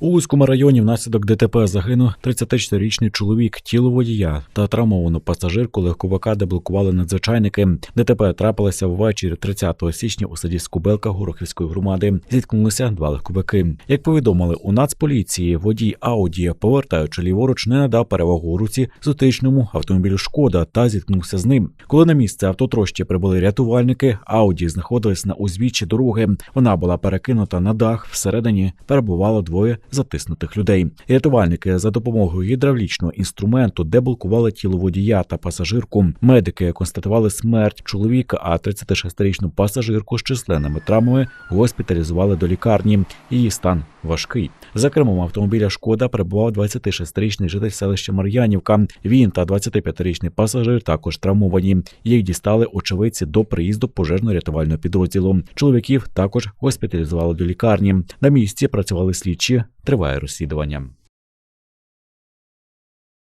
У Луцькому районі внаслідок ДТП загинув 34-річний чоловік, тіло водія та травмовану пасажирку легковика, де блокували надзвичайники. ДТП трапилося ввечері 30 січня у селі Скубелка Горохівської громади. Зіткнулися два легковики. Як повідомили у Нацполіції, водій Ауді, повертаючи ліворуч, не надав перевагу у руці зустрічному автомобілю Шкода та зіткнувся з ним. Коли на місце автотрощі прибули рятувальники, Ауді знаходилась на узбіччі дороги. Вона була перекинута на дах. Всередині перебувало двоє затиснутих людей. Рятувальники за допомогою гідравлічного інструменту деблокували тіло водія та пасажирку. Медики констатували смерть чоловіка, а 36-річну пасажирку з численними травмами госпіталізували до лікарні. Її стан важкий. За кермом автомобіля Шкода перебував 26-річний житель селища Мар'янівка. Він та 25-річний пасажир також травмовані. Їх дістали очевидці до приїзду пожежно-рятувального підрозділу. Чоловіків також госпіталізували до лікарні. На місці працювали слідчі. Триває розслідування.